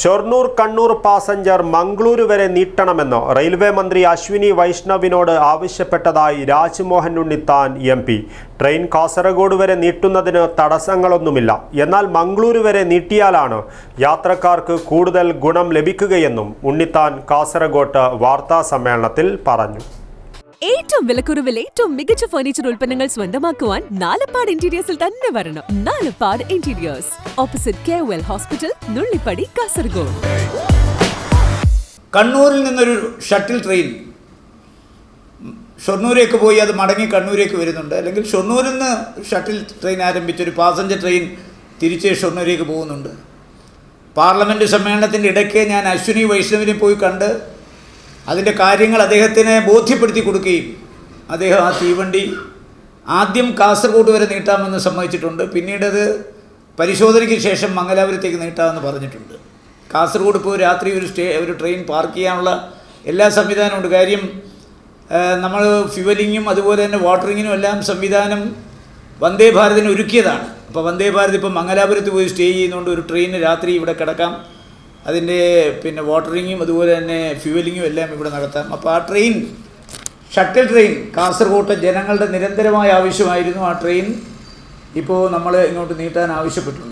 Shoranur Kannur passenger Mangaluru വരെ നീട്ടണമെന്ന് railway മന്ത്രി അശ്വിനി വൈഷ്ണവിനോട് ആവശ്യപ്പെട്ടതായി Rajmohan Unnithan M P. Train Kasaragod വരെ നീട്ടുന്നതിന് തടസ്സങ്ങളൊന്നുമില്ല. എന്നാൽ മംഗളൂരു വരെ നീട്ടിയാലാണ് യാത്രക്കാർക്ക് കൂടുതൽ ഗുണം ലഭിക്കുകയെന്നും ഉണ്ണിത്താൻ കാസർഗോട്ട് വാർത്താ സമ്മേളനത്തിൽ പറഞ്ഞു. ഏറ്റവും വിലക്കുറവിൽ ഏറ്റവും മികച്ച ഫർണിച്ചർ ഉൽപ്പന്നങ്ങൾ സ്വന്തമാക്കുവാൻ നാലപ്പാട് ഇന്റീരിയേഴ്സിൽ തന്നെ വരണം. Nalappad interiors opposite K well hospital Nullippady Kasaragod. കണ്ണൂരിൽ നിന്നൊരു ഷട്ടിൽ ട്രെയിൻ ഷൊർണൂരേക്ക് പോയി അത് മടങ്ങി കണ്ണൂരേക്ക് വരുന്നുണ്ട്. അല്ലെങ്കിൽ ഷൊർണൂരിൽ നിന്ന് ഷട്ടിൽ ട്രെയിൻ ആരംഭിച്ച് ഒരു പാസഞ്ചർ ട്രെയിൻ തിരിച്ച് ഷൊർണൂരേക്ക് പോകുന്നുണ്ട്. പാർലമെന്റ് സമ്മേളനത്തിന്റെ ഇടയ്ക്ക് ഞാൻ അശ്വിനി വൈഷ്ണവിനെ പോയി കണ്ട് അതിന്റെ കാര്യങ്ങൾ അദ്ദേഹത്തിനെ ബോധ്യപ്പെടുത്തി കൊടുക്കുകയും അദ്ദേഹം ആ തീവണ്ടി ആദ്യം കാസർഗോഡ് വരെ നീട്ടാമെന്ന് സമ്മതിച്ചിട്ടുണ്ട്. പിന്നീടത് പരിശോധനയ്ക്ക് ശേഷം മംഗലാപുരത്തേക്ക് നീട്ടാമെന്ന് പറഞ്ഞിട്ടുണ്ട്. കാസർഗോഡ് ഇപ്പോൾ രാത്രി ഒരു സ്റ്റേ ഒരു ട്രെയിൻ പാർക്ക് ചെയ്യാനുള്ള എല്ലാ സംവിധാനമുണ്ട് കാര്യം നമ്മൾ ഫ്യുവലിങ്ങും അതുപോലെ തന്നെ വാട്ടറിങ്ങിനും എല്ലാം സംവിധാനം വന്ദേ ഭാരതിന് ഒരുക്കിയതാണ്. അപ്പോൾ വന്ദേ ഭാരത് ഇപ്പോൾ മംഗലാപുരത്ത് പോയി സ്റ്റേ ചെയ്യുന്നതുകൊണ്ട് ഒരു ട്രെയിന് രാത്രി ഇവിടെ കിടക്കാം. അതിന്റെ പിന്നെ വാട്ടറിങ്ങും അതുപോലെ തന്നെ ഫ്യൂവലിങ്ങും എല്ലാം ഇവിടെ നടത്താം. അപ്പോൾ ആ ട്രെയിൻ ഷട്ടിൽ ട്രെയിൻ കാസർകോട്ട് ജനങ്ങളുടെ നിരന്തരമായ ആവശ്യമായിരുന്നു ആ ട്രെയിൻ ഇപ്പോൾ നമ്മൾ ഇങ്ങോട്ട് നീട്ടാൻ ആവശ്യപ്പെട്ടിട്ടുണ്ട്.